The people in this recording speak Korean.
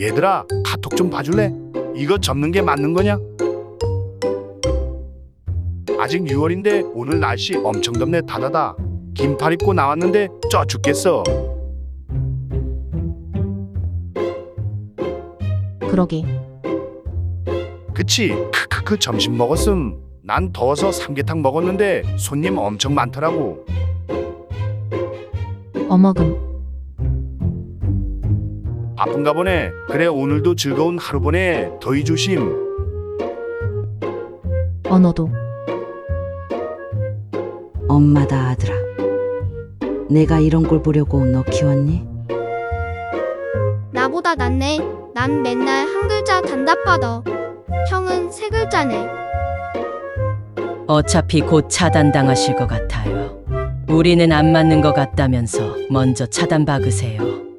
얘들아 카톡 좀 봐줄래? 이거 접는 게 맞는 거냐? 아직 6월인데 오늘 날씨 엄청 덥네 다다다 긴팔 입고 나왔는데 쪄 죽겠어 그러게. 그치 크크크 점심 먹었음 난 더워서 삼계탕 먹었는데 손님 엄청 많더라고 어머금. 바쁜가 보네 그래 오늘도 즐거운 하루 보내 더위 조심 언어도. 엄마다 아들아. 내가 이런 꼴 보려고 너 키웠니? 나보다 낫네. 난 맨날 한 글자 단답받아. 형은 세 글자네. 어차피 곧 차단당하실 것 같아요. 우리는 안 맞는 것 같다면서 먼저 차단 박으세요.